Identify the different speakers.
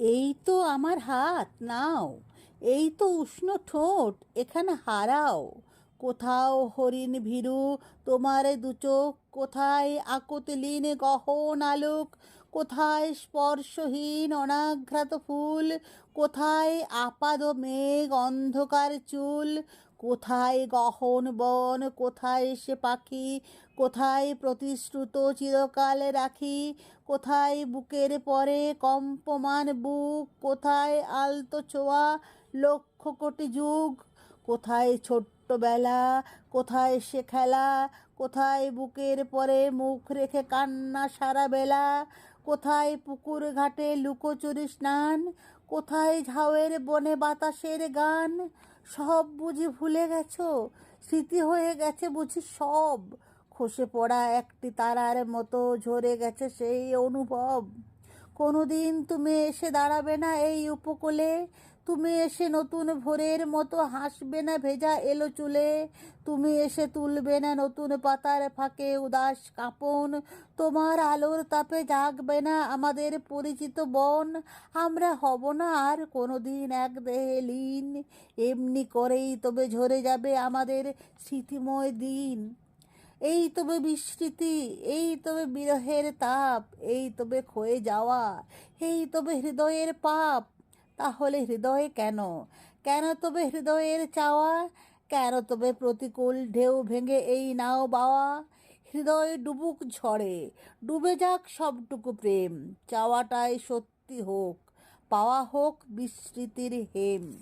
Speaker 1: এই তো আমার হাত, নাও। এই তো উষ্ণ ঠোঁট, এখানে হারাও। কোথাও হরিণ ভীরু, তোমার দুচোখ কোথায় আকতলীন গহন আলোক কোথায় স্পর্শহীন অনাঘ্রাত ফুল? কোথায় আপাদ মেঘ অন্ধকার চুল? কোথায় গহন বন? কোথায় সে পাখি? কোথায় প্রতিশ্রুত চিরকাল রাখি? কোথায় বুকের পরে কম্পমান বুক? কোথায় আলতো ছোঁয়া লক্ষ কোটি যুগ? কোথায় ছোট্টবেলা? কোথায় সে খেলা? কোথায় বুকের পরে মুখ রেখে কান্না সারা বেলা? কোথায় পুকুর ঘাটে লুকোচুরি স্নান, কোথায় ঝাউয়ের বনে বাতাসের গান, সব বুঝি ভুলে গেছো? স্মৃতি হয়ে গেছে বুঝি সব। খসে পড়া একটি তারার মতো ঝরে গেছে সেই অনুভব। কোনোদিন তুমি এসে দাঁড়াবে না এই উপকূলে। তুমি এসে নতুন ভোরের মতো হাসবে না ভেজা এলো চুলে। তুমি এসে তুলবে না নতুন পাতার ফাঁকে উদাস কাঁপন। তোমার আলোর তাপে জাগবে না আমাদের পরিচিত বন। আমরা হব না আর কোনোদিন এক দেহে লীন। এমনি করেই তবে ঝরে যাবে আমাদের স্মৃতিময় দিন। এই তবে বিস্মৃতি, এই তবে বিরহের তাপ, এই তবে ক্ষয়ে যাওয়া, এই তবে হৃদয়ের পাপ। তাহলে হৃদয়ে কেন? কেন তবে হৃদয়ের চাওয়া? কেন তবে প্রতিকূল ঢেউ ভেঙে এই নাও বাওয়া? হৃদয় ডুবুক ঝড়ে, ডুবে যাক সবটুকু প্রেম। চাওয়াটাই সত্যি হোক, পাওয়া হোক বিস্মৃতির হেম।